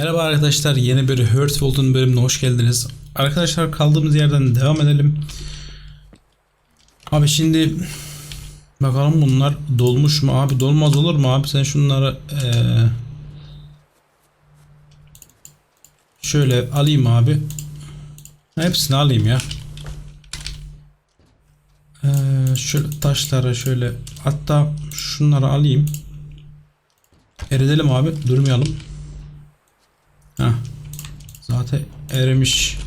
Merhaba arkadaşlar yeni bir Hurtwold'un bölümüne hoş geldiniz. Arkadaşlar kaldığımız yerden devam edelim. Abi şimdi bakalım bunlar dolmuş mu abi dolmaz olur mu abi sen şunları eee, şöyle alayım abi. Hepsini alayım ya. Eee, şöyle taşları şöyle hatta şunları alayım. Eridelim abi durmayalım. Heh. Zaten erimiş.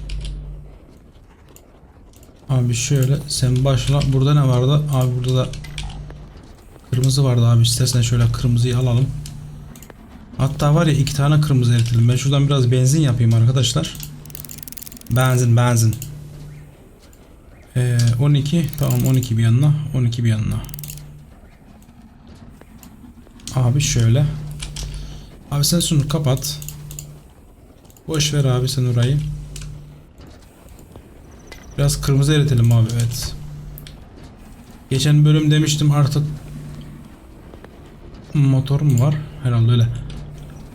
Abi şöyle sen başla. Burada ne vardı? Abi burada da kırmızı vardı abi. İstersen şöyle kırmızıyı alalım. Hatta var ya iki tane kırmızı eritelim. Ben şuradan biraz benzin yapayım arkadaşlar. Benzin benzin. Ee, 12 tamam 12 bir yanına 12 bir yanına. Abi şöyle. Abi sen şunu kapat. Boş ver abi sen orayı. Biraz kırmızı eritelim abi evet. Geçen bölüm demiştim artık motor mu var? Herhalde öyle.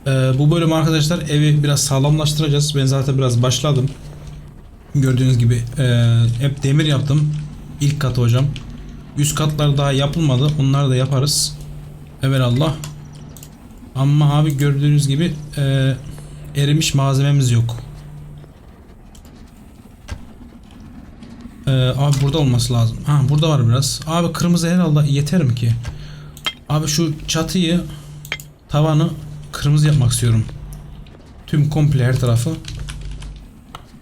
Ee, bu bölüm arkadaşlar evi biraz sağlamlaştıracağız. Ben zaten biraz başladım. Gördüğünüz gibi e, hep demir yaptım. İlk katı hocam. Üst katlar daha yapılmadı. Onları da yaparız. Evelallah. Ama abi gördüğünüz gibi e, erimiş malzememiz yok. Ee, abi burada olması lazım. Ha burada var biraz. Abi kırmızı herhalde yeter mi ki? Abi şu çatıyı tavanı kırmızı yapmak istiyorum. Tüm komple her tarafı.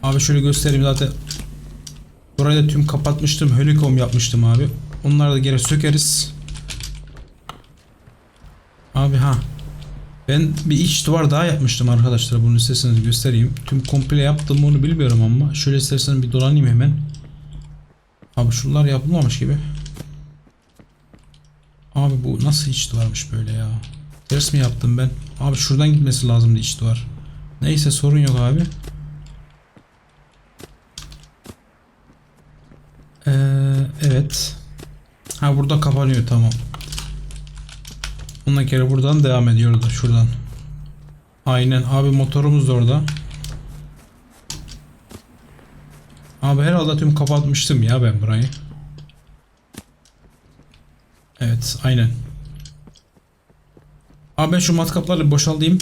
Abi şöyle göstereyim zaten. Burayı da tüm kapatmıştım. Helikom yapmıştım abi. Onları da geri sökeriz. Abi ha. Ben bir iç duvar daha yapmıştım arkadaşlar. Bunu isterseniz göstereyim. Tüm komple yaptım onu bilmiyorum ama. Şöyle isterseniz bir dolanayım hemen. Abi şunlar yapılmamış gibi. Abi bu nasıl iç duvarmış böyle ya. Ters mi yaptım ben? Abi şuradan gitmesi lazımdı iç duvar. Neyse sorun yok abi. Ee, evet. Ha burada kapanıyor tamam. Ondan kere buradan devam ediyordu şuradan. Aynen abi motorumuz da orada. Abi herhalde tüm kapatmıştım ya ben burayı. Evet aynen. Abi ben şu matkapları boşaltayım.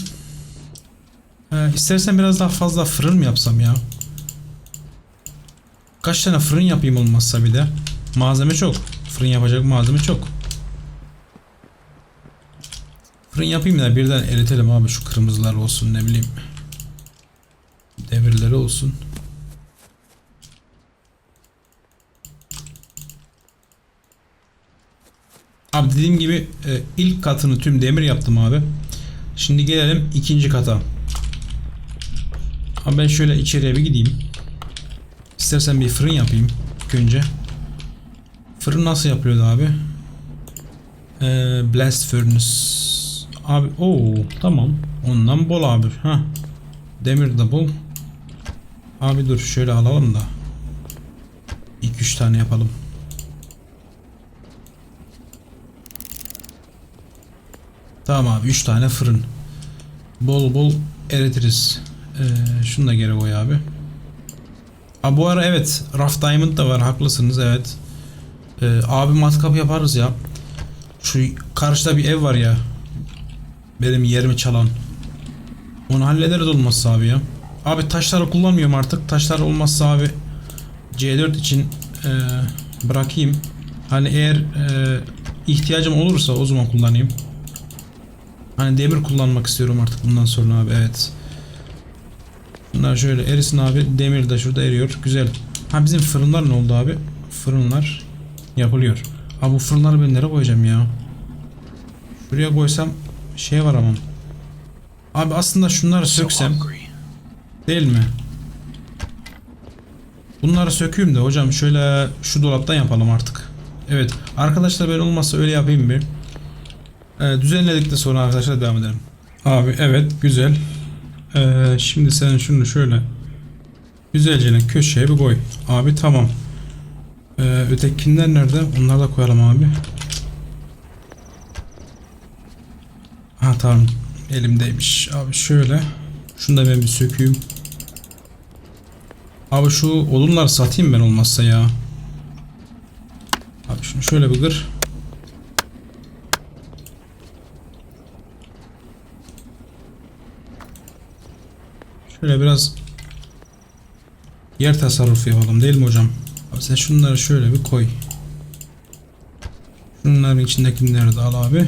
Ee, istersen biraz daha fazla fırın mı yapsam ya? Kaç tane fırın yapayım olmazsa bir de. Malzeme çok. Fırın yapacak malzeme çok. Fırın yapayım da birden eritelim abi şu kırmızılar olsun ne bileyim. Demirleri olsun. Abi dediğim gibi e, ilk katını tüm demir yaptım abi. Şimdi gelelim ikinci kata. Abi ben şöyle içeriye bir gideyim. İstersen bir fırın yapayım önce. Fırın nasıl yapılıyordu abi? Ee, blast furnace. Abi o tamam. Ondan bol abi. Ha. Demir de bol. Abi dur şöyle alalım da. 2-3 tane yapalım. Tamam abi 3 tane fırın. Bol bol eritiriz. Ee, şunu da geri koy abi. Ha bu ara evet Rough Diamond da var haklısınız evet. Ee, abi matkap yaparız ya. Şu karşıda bir ev var ya. Benim yerimi çalan. Onu hallederiz olmazsa abi ya. Abi taşları kullanmıyorum artık. Taşlar olmazsa abi C4 için e, bırakayım. Hani eğer e, ihtiyacım olursa o zaman kullanayım. Hani demir kullanmak istiyorum artık bundan sonra abi evet. Bunlar şöyle erisin abi. Demir de şurada eriyor. Güzel. Ha bizim fırınlar ne oldu abi? Fırınlar yapılıyor. Abi bu fırınları ben nereye koyacağım ya? Şuraya koysam şey var ama. Abi aslında şunları söksem değil mi? Bunları sökeyim de hocam şöyle şu dolaptan yapalım artık. Evet arkadaşlar ben olmazsa öyle yapayım bir. Ee, düzenledikten sonra arkadaşlar devam edelim. Abi evet güzel. Ee, şimdi sen şunu şöyle güzelce köşeye bir koy. Abi tamam. Ee, ötekiler nerede? Onları da koyalım abi. Ha tamam. Elimdeymiş. Abi şöyle. Şunu da ben bir sökeyim. Abi şu odunları satayım ben olmazsa ya. Abi şunu şöyle bir kır. Şöyle biraz yer tasarrufu yapalım değil mi hocam? Abi sen şunları şöyle bir koy. Şunların içindekileri de al abi.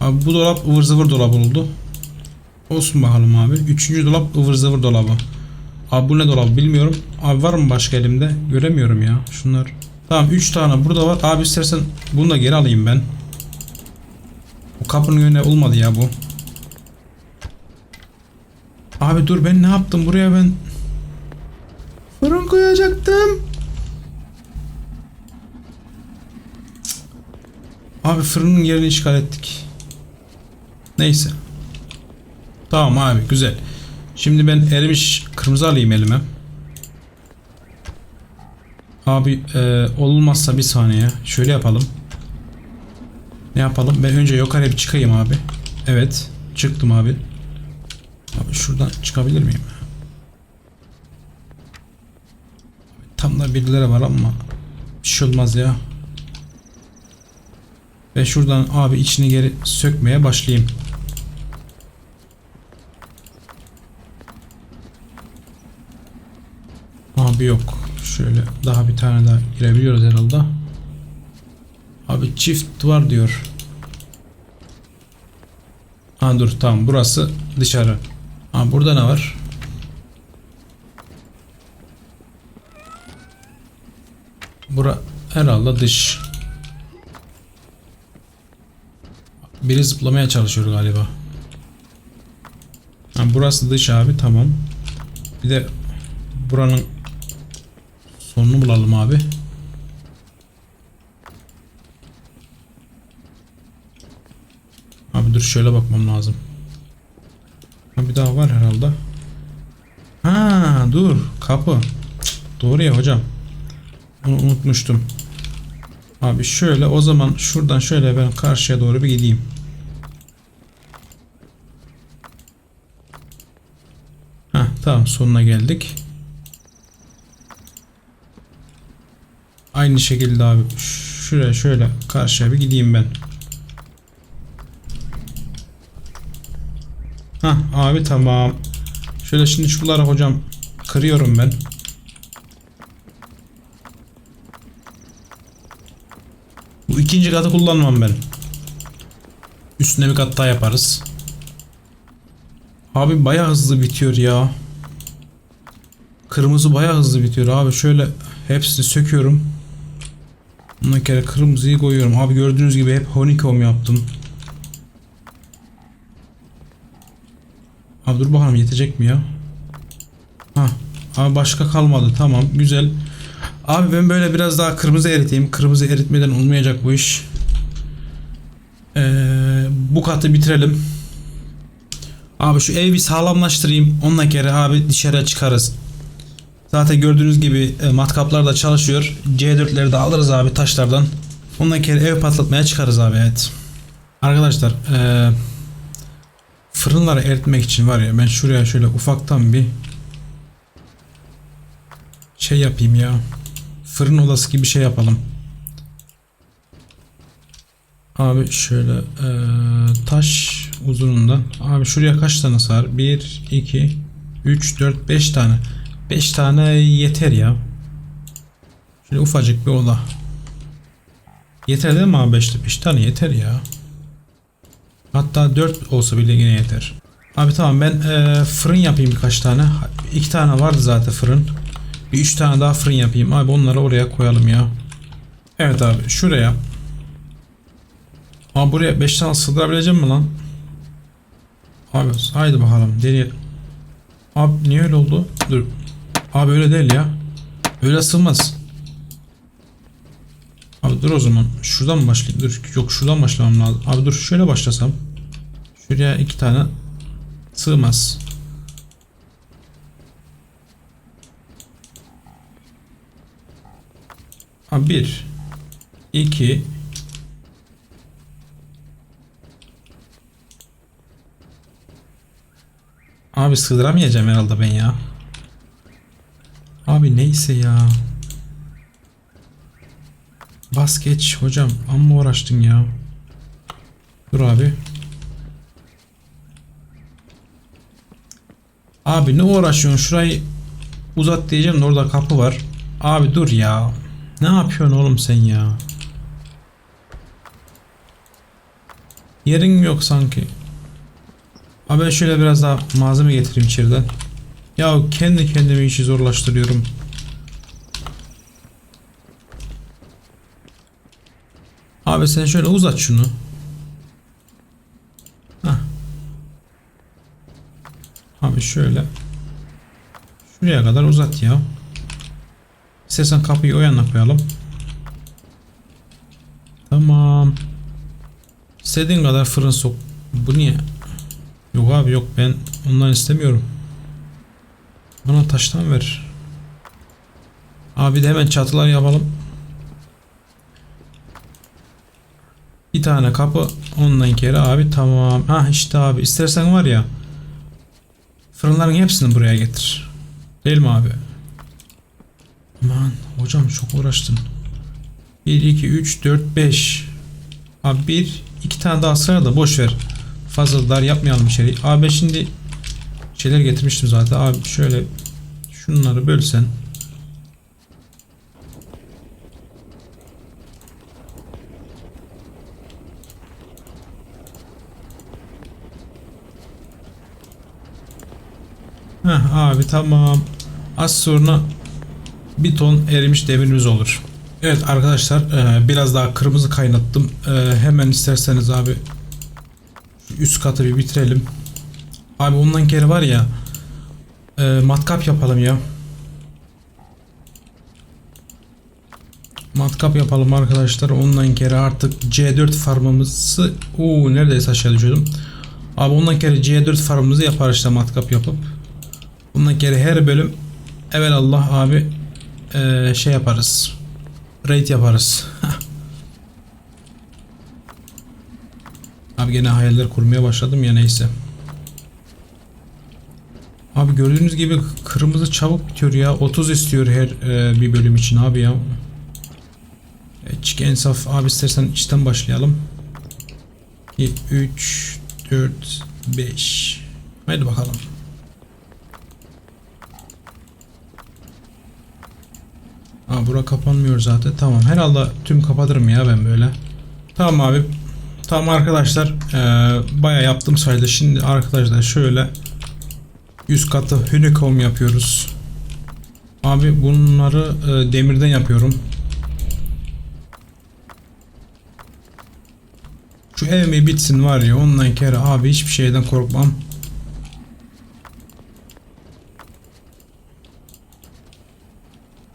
Abi bu dolap ıvır zıvır dolabı oldu. Olsun bakalım abi. Üçüncü dolap ıvır zıvır dolabı. Abi bu ne dolabı bilmiyorum. Abi var mı başka elimde? Göremiyorum ya. Şunlar. Tamam 3 tane burada var. Abi istersen bunu da geri alayım ben. Bu kapının önüne olmadı ya bu. Abi dur ben ne yaptım buraya ben fırın koyacaktım. Abi fırının yerini işgal ettik. Neyse. Tamam abi güzel. Şimdi ben erimiş kırmızı alayım elime. Abi e, olmazsa bir saniye. Şöyle yapalım. Ne yapalım? Ben önce yukarıya bir çıkayım abi. Evet. Çıktım abi. Abi şuradan çıkabilir miyim? Tam da birileri var ama bir şey olmaz ya. Ve şuradan abi içini geri sökmeye başlayayım. Abi yok. Şöyle daha bir tane daha girebiliyoruz herhalde. Abi çift var diyor. Ha dur tamam burası dışarı. Ha burada ne var? Bura herhalde dış. Biri zıplamaya çalışıyor galiba. Ha, burası dış abi tamam. Bir de buranın sonunu bulalım abi. Abi dur şöyle bakmam lazım. Ha bir daha var herhalde. Ha dur kapı. Cık, Doğru ya hocam. Bunu unutmuştum. Abi şöyle o zaman şuradan şöyle ben karşıya doğru bir gideyim. Ha tamam sonuna geldik. Aynı şekilde abi şuraya şöyle karşıya bir gideyim ben. Ha abi tamam. Şöyle şimdi şuraları hocam kırıyorum ben. Bu ikinci katı kullanmam ben. Üstüne bir kat daha yaparız. Abi baya hızlı bitiyor ya. Kırmızı baya hızlı bitiyor abi. Şöyle hepsini söküyorum. Ondan kere kırmızıyı koyuyorum. Abi gördüğünüz gibi hep honeycomb yaptım. Abi dur bakalım yetecek mi ya? Ha, abi başka kalmadı. Tamam, güzel. Abi ben böyle biraz daha kırmızı eriteyim. Kırmızı eritmeden olmayacak bu iş. Ee, bu katı bitirelim. Abi şu evi bir sağlamlaştırayım. Onunla kere abi dışarıya çıkarız. Zaten gördüğünüz gibi e, matkaplar da çalışıyor. C4'leri de alırız abi taşlardan. Onunla kere ev patlatmaya çıkarız abi evet. Arkadaşlar eee fırınları eritmek için var ya ben şuraya şöyle ufaktan bir şey yapayım ya. Fırın odası gibi şey yapalım. Abi şöyle eee, taş uzunluğundan. Abi şuraya kaç tane sığar? 1, 2, 3, 4, 5 tane. 5 tane yeter ya. Şöyle ufacık bir oda. Yeter değil mi abi 5 5 tane yeter ya. Hatta 4 olsa bile yine yeter. Abi tamam ben eee, fırın yapayım birkaç tane. 2 tane vardı zaten fırın. Bir 3 tane daha fırın yapayım. Abi onları oraya koyalım ya. Evet abi şuraya. Abi buraya 5 tane sığdırabileceğim mi lan? Abi haydi bakalım deneyelim. Abi niye öyle oldu? Dur. Abi öyle değil ya. Öyle sığmaz. Abi dur o zaman. Şuradan mı başlayayım? Dur. Yok şuradan başlamam lazım. Abi dur şöyle başlasam. Şuraya iki tane sığmaz. Abi bir. iki. Abi sığdıramayacağım herhalde ben ya. Abi neyse ya. Bas geç hocam. Amma uğraştın ya. Dur abi. Abi ne uğraşıyorsun? Şurayı uzat diyeceğim orada kapı var. Abi dur ya. Ne yapıyorsun oğlum sen ya? Yerin yok sanki. Abi şöyle biraz daha malzeme getireyim içeriden. Ya kendi kendime işi zorlaştırıyorum. Abi sen şöyle uzat şunu. Hah. Abi şöyle. Şuraya kadar uzat ya. İstersen kapıyı o yana koyalım. Tamam. İstediğin kadar fırın sok. Bu niye? Yok abi yok ben ondan istemiyorum. Bana taştan ver. Abi de hemen çatılar yapalım. Bir tane kapı ondan kere abi tamam. Ha işte abi istersen var ya fırınların hepsini buraya getir. Değil mi abi? Aman hocam çok uğraştın. 1 2 3 4 5 Abi bir iki tane daha sıra da boş ver. Fazla dar yapmayalım içeriği. Abi şimdi şeyler getirmiştim zaten. Abi şöyle şunları bölsen. Heh abi tamam. Az sonra bir ton erimiş demirimiz olur. Evet arkadaşlar e, biraz daha kırmızı kaynattım. E, hemen isterseniz abi üst katı bir bitirelim. Abi ondan kere var ya e, matkap yapalım ya. Matkap yapalım arkadaşlar. Ondan kere artık C4 farmımızı uuu neredeyse aşağı düşüyordum. Abi ondan kere C4 farmımızı yapar işte matkap yapıp. Ondan kere her bölüm evelallah abi e, şey yaparız. Raid yaparız. Abi gene hayaller kurmaya başladım ya neyse. Abi gördüğünüz gibi kırmızı çabuk bitiyor ya. 30 istiyor her e, bir bölüm için abi ya. E, çık ensaf abi istersen içten başlayalım. 2, 3, 4, 5. Haydi bakalım. Aa bura kapanmıyor zaten. Tamam herhalde tüm kapatırım ya ben böyle. Tamam abi. Tamam arkadaşlar. Ee, Baya yaptım sayıda. Şimdi arkadaşlar şöyle üst katı honeycomb yapıyoruz. Abi bunları e, demirden yapıyorum. Şu ev bir bitsin var ya ondan kere abi hiçbir şeyden korkmam.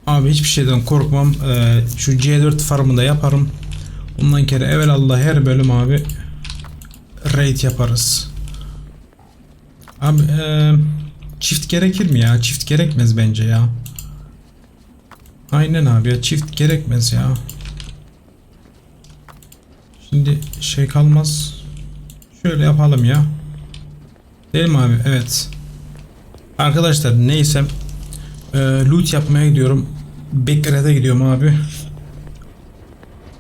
Abi hiçbir şeyden korkmam. Ee, şu C4 farmı da yaparım. Ondan kere evvelallah her bölüm abi raid yaparız. Abi ee, çift gerekir mi ya? Çift gerekmez bence ya. Aynen abi ya çift gerekmez ya. Şimdi şey kalmaz. Şöyle yapalım ya. Değil mi abi? Evet. Arkadaşlar neyse e, loot yapmaya gidiyorum. Bekkared'e gidiyorum abi.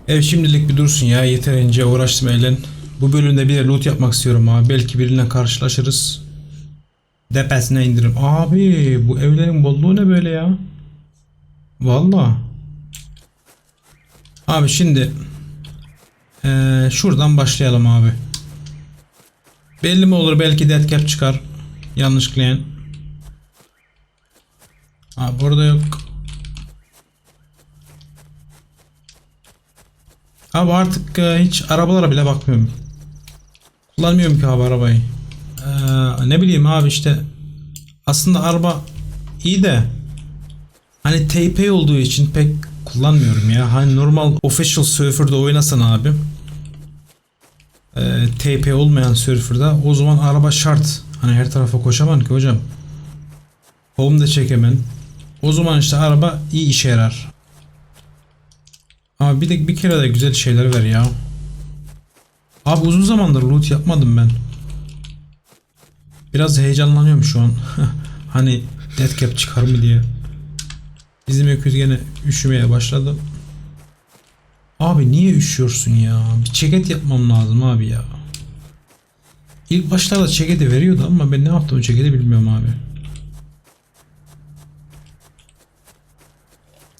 Ev şimdilik bir dursun ya yeterince uğraştım eğlen. Bu bölümde bir loot yapmak istiyorum abi. Belki biriyle karşılaşırız. Depesine indirim. Abi bu evlerin bolluğu ne böyle ya? Valla. Abi şimdi ee, şuradan başlayalım abi. Belli mi olur belki deadcap çıkar. Yanlış klayan. Abi burada yok. Abi artık hiç arabalara bile bakmıyorum. Kullanmıyorum ki abi arabayı. Ee, ne bileyim abi işte aslında araba iyi de hani TP olduğu için pek kullanmıyorum ya. Hani normal official server'da oynasan abi e, TP olmayan server'da o zaman araba şart. Hani her tarafa koşamam ki hocam. Home da çekemem. O zaman işte araba iyi işe yarar. Abi bir de bir kere de güzel şeyler ver ya. Abi uzun zamandır loot yapmadım ben. Biraz heyecanlanıyorum şu an. hani death cap çıkar mı diye. Bizim öküz gene üşümeye başladı. Abi niye üşüyorsun ya? Bir ceket yapmam lazım abi ya. İlk başlarda ceketi veriyordu ama ben ne yaptım ceketi bilmiyorum abi.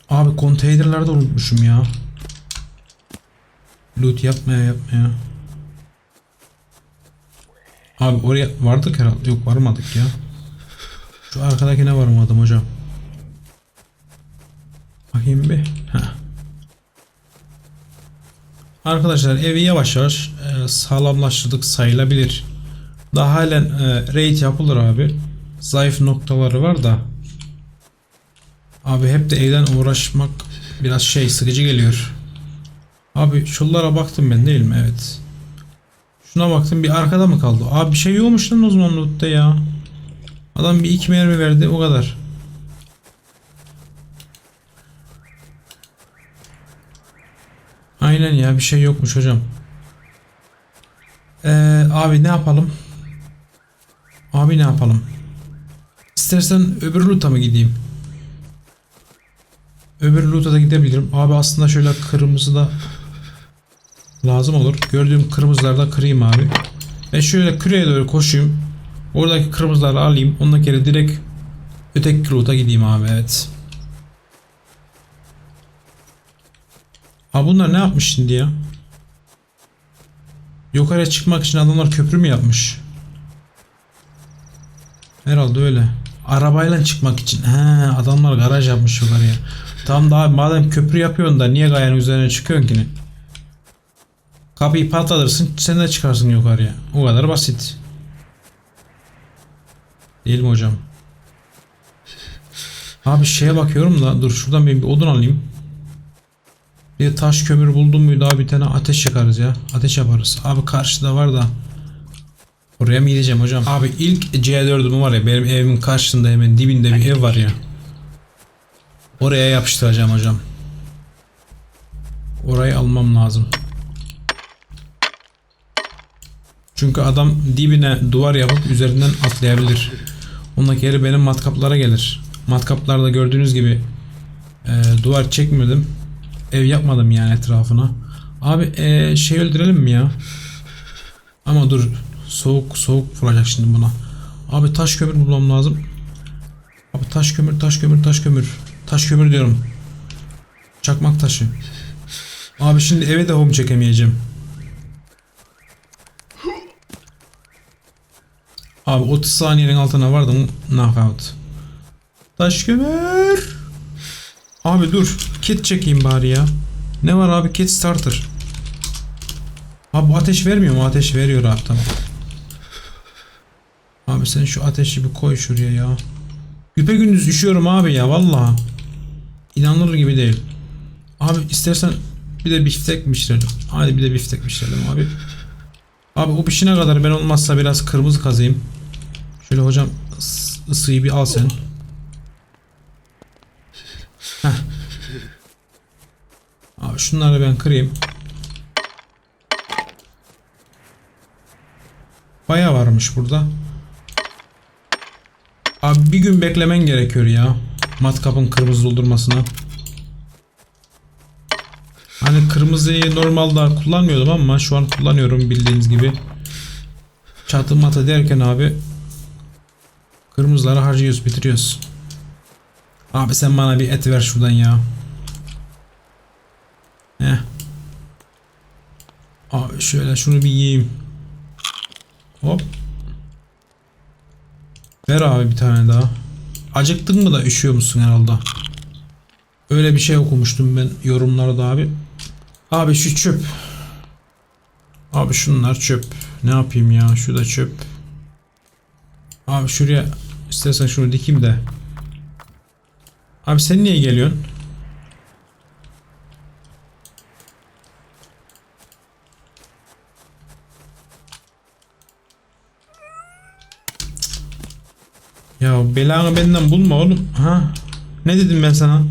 Abi konteynerlerde unutmuşum ya. Loot yapmaya yapmaya. Abi oraya vardık herhalde. Yok varmadık ya. Şu arkadakine varmadım hocam. Bakayım bir. Heh. Arkadaşlar evi yavaş yavaş e, sağlamlaştırdık sayılabilir. Daha halen e, raid yapılır abi. Zayıf noktaları var da. Abi hep de evden uğraşmak biraz şey sıkıcı geliyor. Abi şunlara baktım ben değil mi? Evet. Şuna baktım bir arkada mı kaldı? Abi bir şey yokmuş lan o zaman lootta ya. Adam bir iki mermi verdi o kadar. Aynen ya bir şey yokmuş hocam. Ee, abi ne yapalım? Abi ne yapalım? İstersen öbür loot'a mı gideyim? Öbür loot'a da gidebilirim. Abi aslında şöyle kırmızı da lazım olur. Gördüğüm kırmızıları da kırayım abi. Ben şöyle küreye doğru koşayım. Oradaki kırmızıları alayım. Ondan kere direkt öteki loot'a gideyim abi evet. Ha bunlar ne yapmış şimdi ya? Yukarıya çıkmak için adamlar köprü mü yapmış? Herhalde öyle. Arabayla çıkmak için. He, adamlar garaj yapmış yukarıya. Tamam da abi madem köprü yapıyorsun da niye gayanın üzerine çıkıyorsun ki? Kapıyı patlatırsın sen de çıkarsın yukarıya. O kadar basit. Değil mi hocam? Abi şeye bakıyorum da dur şuradan bir, bir odun alayım. Bir taş kömür buldum muydu abi bir tane ateş yakarız ya. Ateş yaparız. Abi karşıda var da. Oraya mı gideceğim hocam? Abi ilk C4'üm var ya benim evimin karşısında hemen dibinde bir ev var ya. Oraya yapıştıracağım hocam. Orayı almam lazım. Çünkü adam dibine duvar yapıp üzerinden atlayabilir. Ondaki yeri benim matkaplara gelir. Matkaplarda gördüğünüz gibi e, duvar çekmedim. Ev yapmadım yani etrafına. Abi e, şey öldürelim mi ya? Ama dur soğuk soğuk vuracak şimdi buna. Abi taş kömür bulmam lazım. Abi taş kömür taş kömür taş kömür. Taş kömür diyorum. Çakmak taşı. Abi şimdi eve de home çekemeyeceğim. Abi 30 saniyenin altına vardım knockout. Taş kömür. Abi dur. Kit çekeyim bari ya. Ne var abi kit starter. Abi bu ateş vermiyor mu? Ateş veriyor abi tamam. Abi sen şu ateşi bir koy şuraya ya. Güpe gündüz üşüyorum abi ya vallahi. İnanılır gibi değil. Abi istersen bir de biftek pişirelim. Hadi bir de biftek pişirelim abi. Abi o pişine kadar ben olmazsa biraz kırmızı kazayım. Şöyle hocam ıs- ısıyı bir al sen. Heh. Abi şunları ben kırayım. Baya varmış burada. Abi bir gün beklemen gerekiyor ya. Matkapın kırmızı doldurmasına. Hani kırmızıyı normalde kullanmıyordum ama şu an kullanıyorum bildiğiniz gibi. Çatı matı derken abi kırmızıları harcıyoruz bitiriyoruz. Abi sen bana bir et ver şuradan ya. Heh. Abi şöyle şunu bir yiyeyim. Hop. Ver abi bir tane daha. Acıktın mı da üşüyor musun herhalde? Öyle bir şey okumuştum ben yorumlarda abi. Abi şu çöp. Abi şunlar çöp. Ne yapayım ya? Şu da çöp. Abi şuraya istersen şunu dikeyim de. Abi sen niye geliyorsun? Ya belanı benden bulma oğlum. Ha? Ne dedim ben sana?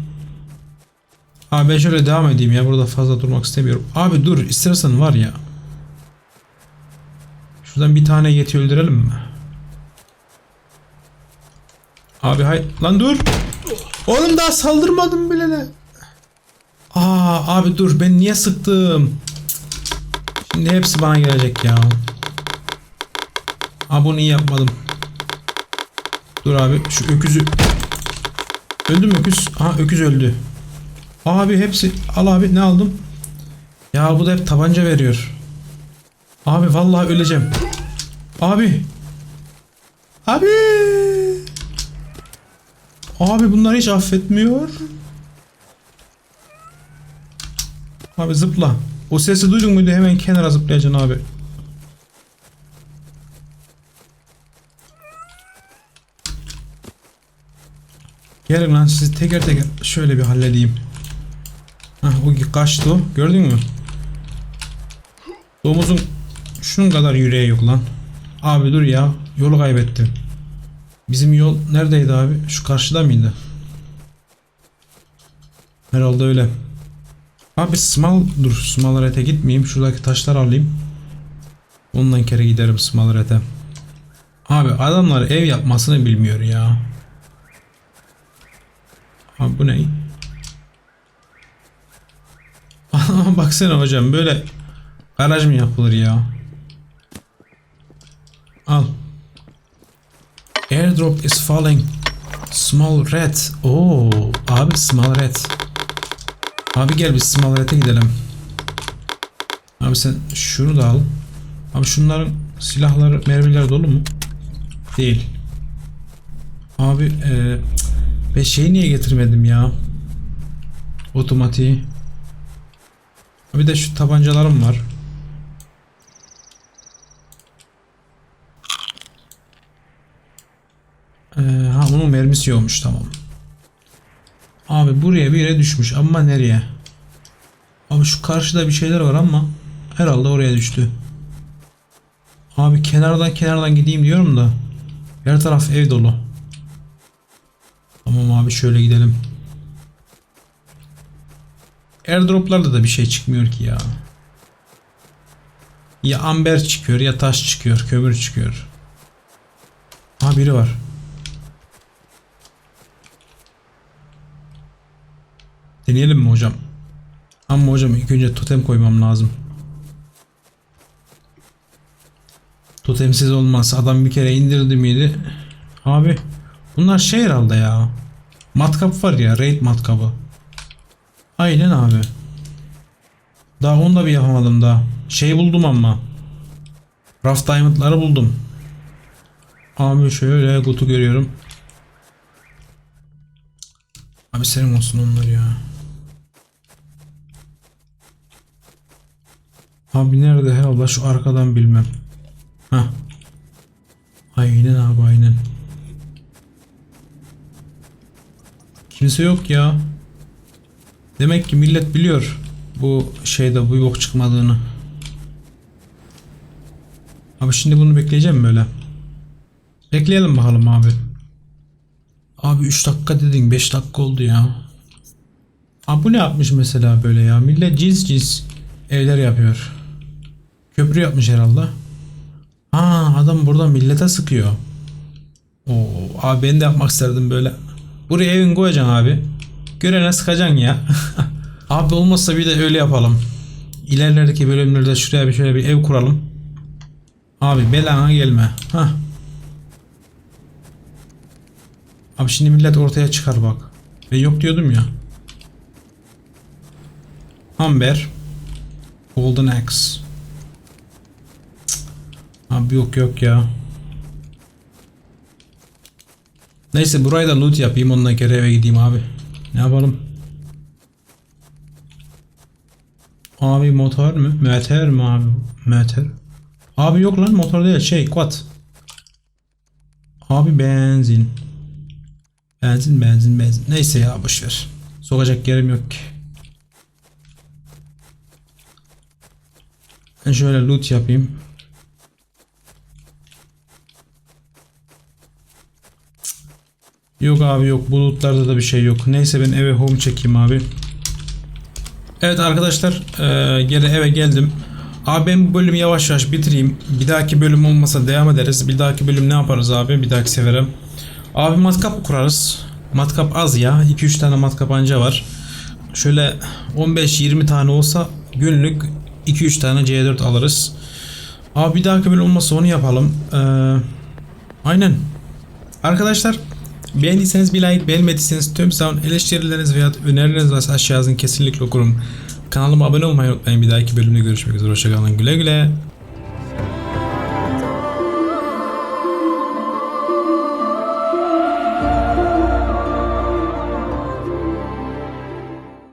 Abi ben şöyle devam edeyim ya burada fazla durmak istemiyorum. Abi dur istersen var ya. Şuradan bir tane yeti öldürelim mi? Abi hay lan dur. Oğlum daha saldırmadım bile ne. Aa abi dur ben niye sıktım? Şimdi hepsi bana gelecek ya. Aa bunu iyi yapmadım. Dur abi şu öküzü. Öldü mü öküz? Aha öküz öldü. Abi hepsi al abi ne aldım? Ya bu da hep tabanca veriyor. Abi vallahi öleceğim. Abi. Abi. Abi bunlar hiç affetmiyor. Abi zıpla. O sesi duydun muydu hemen kenara zıplayacaksın abi. Gelin lan sizi teker teker şöyle bir halledeyim. Hah o kaçtı o. Gördün mü? Domuzun şunun kadar yüreği yok lan. Abi dur ya. Yolu kaybettim. Bizim yol neredeydi abi? Şu karşıda mıydı? Herhalde öyle. Abi small dur small rete gitmeyeyim. Şuradaki taşlar alayım. Ondan kere giderim small rete. Abi adamlar ev yapmasını bilmiyor ya. Abi bu ne? Baksana hocam böyle garaj mı yapılır ya? Al. Airdrop is falling. Small red. Oo, abi small red. Abi gel biz small red'e gidelim. Abi sen şunu da al. Abi şunların silahları, mermileri dolu mu? Değil. Abi eee ben şeyi niye getirmedim ya? Otomatiği. Bir de şu tabancalarım var. Ee, ha onun mermisi yokmuş tamam. Abi buraya bir yere düşmüş ama nereye? Abi şu karşıda bir şeyler var ama herhalde oraya düştü. Abi kenardan kenardan gideyim diyorum da her taraf ev dolu. Tamam abi şöyle gidelim. Airdroplarda da bir şey çıkmıyor ki ya. Ya amber çıkıyor ya taş çıkıyor, kömür çıkıyor. Ha biri var. Deneyelim mi hocam? Ama hocam ilk önce totem koymam lazım. Totemsiz olmaz. Adam bir kere indirdi miydi? Abi bunlar şey herhalde ya. Matkap var ya raid matkabı. Aynen abi. Daha onu da bir yapamadım daha. Şey buldum ama. Rough Diamond'ları buldum. Abi şöyle kutu görüyorum. Abi senin olsun onlar ya. Abi nerede he Allah şu arkadan bilmem. Ha. Aynen abi aynen. Kimse yok ya. Demek ki millet biliyor bu şeyde bu yok çıkmadığını. Abi şimdi bunu bekleyeceğim böyle. Bekleyelim bakalım abi. Abi 3 dakika dedin 5 dakika oldu ya. Abi bu ne yapmış mesela böyle ya? Millet cins cins evler yapıyor. Köprü yapmış herhalde. Aa adam burada millete sıkıyor. Oo abi ben de yapmak isterdim böyle. Buraya evin koyacaksın abi. Görene sıkacaksın ya. abi olmazsa bir de öyle yapalım. İlerlerdeki bölümlerde şuraya bir şöyle bir ev kuralım. Abi belana gelme. Hah. Abi şimdi millet ortaya çıkar bak. Ben yok diyordum ya. Amber. Golden Axe. Abi yok yok ya. Neyse burayı da loot yapayım ondan kere eve gideyim abi. Ne yapalım? Abi motor mu? Meter mi abi? Meter. Abi yok lan motor değil şey quad. Abi benzin. Benzin benzin benzin. Neyse ya boşver. Sokacak yerim yok ki. Ben şöyle loot yapayım. Yok abi yok. Bulutlarda da bir şey yok. Neyse ben eve home çekeyim abi. Evet arkadaşlar eee, geri eve geldim. Abi ben bu bölümü yavaş yavaş bitireyim. Bir dahaki bölüm olmasa devam ederiz. Bir dahaki bölüm ne yaparız abi? Bir dahaki seferim. Abi matkap kurarız. Matkap az ya. 2-3 tane matkap anca var. Şöyle 15-20 tane olsa günlük 2-3 tane C4 alırız. Abi bir dahaki bölüm olmazsa onu yapalım. Ee, aynen. Arkadaşlar beğendiyseniz bir like, beğenmediyseniz tüm sound eleştirileriniz veya önerileriniz varsa aşağı yazın kesinlikle okurum. Kanalıma abone olmayı unutmayın. Bir dahaki bölümde görüşmek üzere. Hoşçakalın. Güle güle.